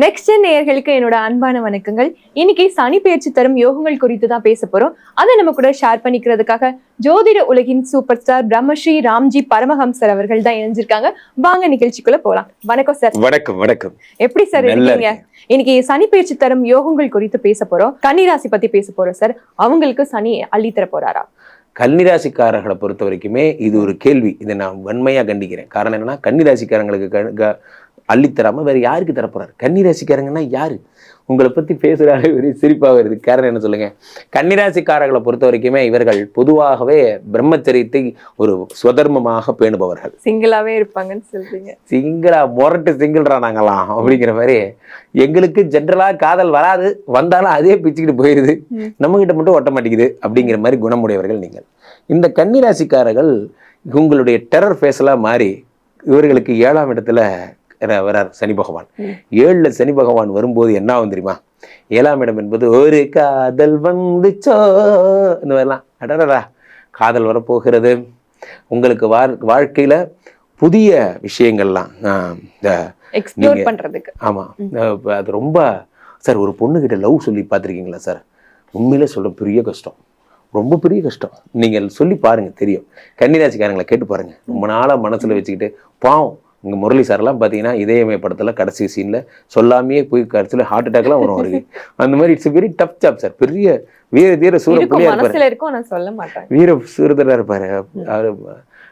Next gen நேயர்களுக்கு என்னோட அன்பான வணக்கங்கள். இன்னைக்கு சனி பயிற்சி தரும் யோகங்கள் குறித்து தான் பேச போறோம். அதை நம்ம கூட ஷேர் பண்ணிக்கிறதுக்காக ஜோதிட உலகின் சூப்பர் ஸ்டார் பிரம்மஸ்ரீ ராம்ஜி பரமஹம்சர் அவர்கள் தான் இணைஞ்சிருக்காங்க. வாங்க நிகழ்ச்சிக்குள்ள போலாம். வணக்கம் சார் வணக்கம் வணக்கம். எப்படி சார் இருக்கீங்க? இன்னைக்கு சனி பயிற்சி தரும் யோகங்கள் குறித்து பேச போறோம். கன்னிராசி பத்தி பேச போறோம் சார் அவங்களுக்கு சனி அள்ளி தர போறாரா? கன்னிராசிக்காரர்களை பொறுத்த வரைக்குமே இது ஒரு கேள்வி. இதை நான் வன்மையா கண்டிக்கிறேன். காரணம் என்னன்னா கன்னிராசிக்காரங்களுக்கு அள்ளித்தராம வேற யாருக்கு தரப்போறாரு? கன்னிராசிக்காரங்கன்னா யாரு? உங்களை பத்தி பேசுறாலே ஒரு சிரிப்பா வருது காரணம் என்ன சொல்லுங்க? கன்னிராசிக்காரர்களை பொறுத்த வரைக்குமே இவர்கள் பொதுவாகவே பிரம்மச்சரியத்தை ஒரு சுதர்மமாக பேணுபவர்கள். சிங்கிளாவே இருப்பாங்கன்னு சொல்றீங்க. சிங்கிளா முரட்டு சிங்கிள்ரா நாங்களாம் அப்படிங்கிற மாதிரி எங்களுக்கு ஜென்ரலா காதல் வராது. வந்தாலும் அதே பிச்சுக்கிட்டு போயிருது. ம். நம்ம கிட்ட மட்டும் ஒட்ட மாட்டேங்குது அப்படிங்கிற மாதிரி குணமுடையவர்கள் நீங்கள். இந்த கன்னிராசிக்காரர்கள் உங்களுடைய டெரர் ஃபேஸ்லாம் மாறி இவர்களுக்கு ஏழாம் இடத்துல வரார் சனி பகவான். ஏழுல சனி பகவான் வரும்போது என்ன ஆகும் தெரியுமா? ஏழாம் இடம் என்பது ஒரு காதல் வந்துச்சோ இந்த மாதிரிலாம். அடடா காதல் வரப்போகிறது. உங்களுக்கு வாழ் வாழ்க்கையில புதிய விஷயங்கள்லாம் இந்த பண்றதுக்கு. ஆமா. அது ரொம்ப சார் ஒரு பொண்ணுகிட்ட லவ் சொல்லி பார்த்துருக்கீங்களா சார்? உண்மையிலே சொல்ல பெரிய கஷ்டம். ரொம்ப பெரிய கஷ்டம். நீங்கள் சொல்லி பாருங்க தெரியும். கன்னிராசிக்காரங்களை கேட்டு பாருங்க. ரொம்ப நாளா மனசுல வச்சுக்கிட்டு பாவம். இங்க முரளி சார்லாம் பார்த்தீங்கன்னா இதயமே படத்துல கடைசி சீன்ல சொல்லாமையே போய் கடைசியில் ஹார்ட் அட்டாக்லாம் வரும் அவருக்கு. அந்த மாதிரி it's very tough job sir பெரிய வீர தீர சூர இருக்கும் புள்ளியா இருப்பாரு. வீர சூரதரா இருப்பாரு. அவரு,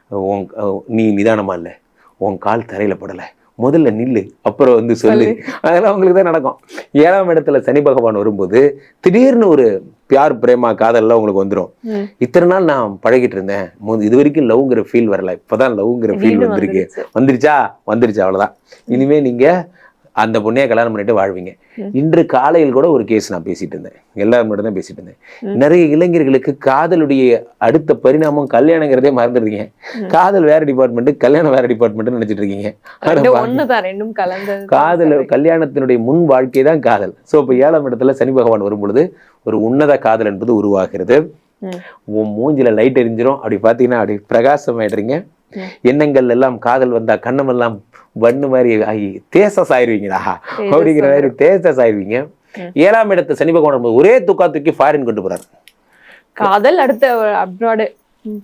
உன் நீ நிதானமா இல்ல. உன் கால் தரையில படல. முதல்ல நில்லு அப்புறம் வந்து சொல்லு. அதெல்லாம் உங்களுக்கு தான் நடக்கும். ஏழாம் இடத்துல சனி பகவான் வரும்போது திடீர்னு ஒரு பியார் பிரேமா காதல்லாம் உங்களுக்கு வந்துடும். இத்தனை நாள் நான் பழகிட்டு இருந்தேன். இது வரைக்கும் லவ்ங்கிற ஃபீல் வரல. இப்பதான் லவ்ங்கிற ஃபீல் வந்திருக்கு. வந்துருச்சு. வந்துருச்சா? அவ்வளவுதான். இனிமே நீங்க அந்த பொண்ணைய கல்யாணம் பண்ணிட்டு வாழ்வீங்க. இன்று காலையில் கூட ஒரு கேஸ் நான் பேசிட்டு இருந்தேன். எல்லாரும் தான் பேசிட்டு இருந்தேன். நிறைய இளைஞர்களுக்கு காதலுடைய அடுத்த பரிணாமம் கல்யாணங்கிறதே மறந்துடுறீங்க. காதல் வேற டிபார்ட்மெண்ட் கல்யாணம் வேற டிபார்ட்மெண்ட் நினைச்சிட்டு இருக்கீங்க. காதல் கல்யாணத்தினுடைய முன் வாழ்க்கை தான் காதல். சோ இப்ப ஏழாம் இடத்துல சனி பகவான் வரும் பொழுது ஒரு உன்னத காதல் என்பது உருவாகிறது. உன் மூஞ்சில லைட் எரிஞ்சிரும். அப்படி பாத்தீங்கன்னா அப்படி பிரகாசம் ஆயிடுறீங்க ம். எண்ணங்கள் எல்லாம் காதல் வந்தா கண்ணமெல்லாம் வண்ணு மாதிரி ஆகி தேசஸ் ஆயிருவீங்கடா அப்படிங்கிற மாதிரி தேசஸ் ஆயிருவீங்க ம். ஏழாம் இடத்து சனி பகவான் ஒரே துக்கா தூக்கி ஃபாரின் கொண்டு போறாரு. காதல் அடுத்த அப்ராடு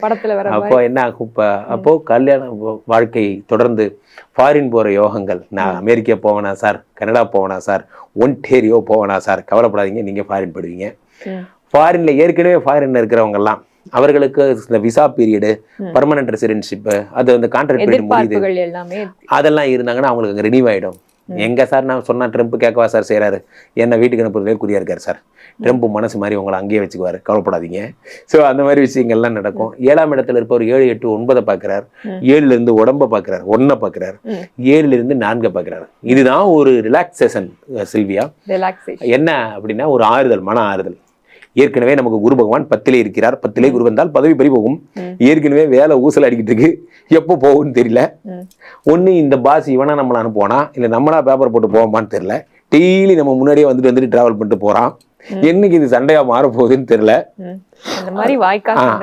படத்துல வர அப்போ என்ன ஆகும்? இப்ப அப்போ கல்யாண வாழ்க்கை தொடர்ந்து ஃபாரின் போற யோகங்கள். நான் அமெரிக்கா போவேனா சார்? கனடா போவேனா சார்? ஒன்டேரியோ போவேனா சார்? கவலைப்படாதீங்க நீங்க ஃபாரின் போயிடுவீங்க. ம். ஃபாரின்ல ஏற்கனவே ஃபாரின்ல இருக்கிறவங்க எல்லாம் அவர்களுக்கு இந்த விசா பீரியடு. பர்மனன்ட் ரெசிடென்ஷிப் அது வந்து கான்ட்ராக்ட் பீரியட் முடியுது. அதெல்லாம் இருந்தாங்கன்னா அவங்களுக்கு அங்கே ரினிவ் ஆயிடும். ம். எங்க சார் நான் சொன்னா ட்ரம்ப் கேட்கவா சார் செய்றாரு? என்ன வீட்டுக்கு அனுப்புறதுலே குறியா இருக்காரு சார். ட்ரம்ப் மனசு மாதிரி உங்களை அங்கேயே வச்சுக்குவாரு. கவலைப்படாதீங்க. ஸோ அந்த மாதிரி விஷயங்கள்லாம் நடக்கும். ஏழாம் இடத்துல இருப்பவர் ஏழு எட்டு ஒன்பதை பார்க்கிறார். ஏழுல இருந்து உடம்ப பார்க்கிறார். ஒன்னை பார்க்கிறார். ம். ஏழுல இருந்து நான்கை பார்க்கிறார். இதுதான் ஒரு ரிலாக்ஸேஷன் சில்வியா. என்ன அப்படின்னா ஒரு ஆறுதல் மன ஆறுதல். ஏற்கனவே நமக்கு குரு பகவான் பத்திலே இருக்கிறார். பத்திலே குரு வந்தால் பதவி பறி போகும். ஏற்கனவே வேலை ஊசல் அடிக்கிட்டு இருக்கு. எப்போ போகும்னு தெரியல. ஒண்ணு இந்த பாஸ் இவனா நம்மளை அனுப்புவானா? இல்ல நம்மளா பேப்பர் போட்டு போவோமான்னு தெரியல. டெய்லி நம்ம முன்னாடியே வந்துட்டு வந்துட்டு டிராவல் பண்ணிட்டு போறான். என்னைக்கு இது சண்டையா மாற போகுதுன்னு தெரியல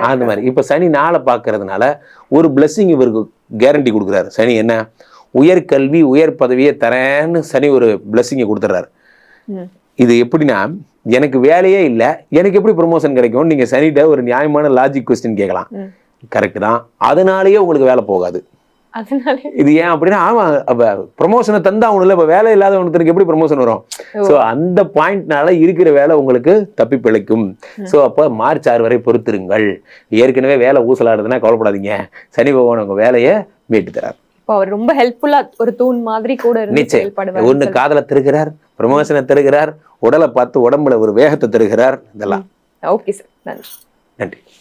அந்த மாதிரி இப்ப சனி நாளை பார்க்கறதுனால ஒரு blessing இவருக்கு கேரண்டி கொடுக்குறாரு. சனி என்ன? உயர்கல்வி உயர் பதவியை தரேன்னு சனி ஒரு பிளஸ்ஸிங்கை கொடுத்துட்றாரு. இது எப்படின்னா எனக்கு வேலையே இல்லை எனக்கு எப்படி ப்ரொமோஷன் கிடைக்கும் நீங்க சனிட்ட ஒரு நியாயமான லாஜிக் கொஸ்டின் கேட்கலாம். கரெக்ட் தான். அதனாலேயே உங்களுக்கு வேலை போகாது. இது ஏன் அப்படின்னா ஆமா அப்ப ப்ரொமோஷனை தந்தா அவனுல இப்ப வேலை இல்லாத ஒருத்தருக்கு எப்படி ப்ரொமோஷன் வரும். சோ அந்த பாயிண்ட்னால இருக்கிற வேலை உங்களுக்கு தப்பி பிழைக்கும். சோ அப்ப மார்ச் ஆறு வரை பொறுத்திருங்கள். ஏற்கனவே வேலை ஊசலாடுதுன்னா கவலைப்படாதீங்க. சனி பகவான் உங்க வேலையை மீட்டு தரார். இப்போ அவர் ரொம்ப ஹெல்ப்ஃபுல்லா ஒரு தூண் மாதிரி கூட இருந்து நிச்சயம். செயல்படுவார் ஒண்ணு காதலை தருகிறார் ப்ரொமோஷனை தருகிறார் உடலை பார்த்து உடம்புல ஒரு வேகத்தை தருகிறார் இதெல்லாம். Okay sir. நன்றி. நன்றி.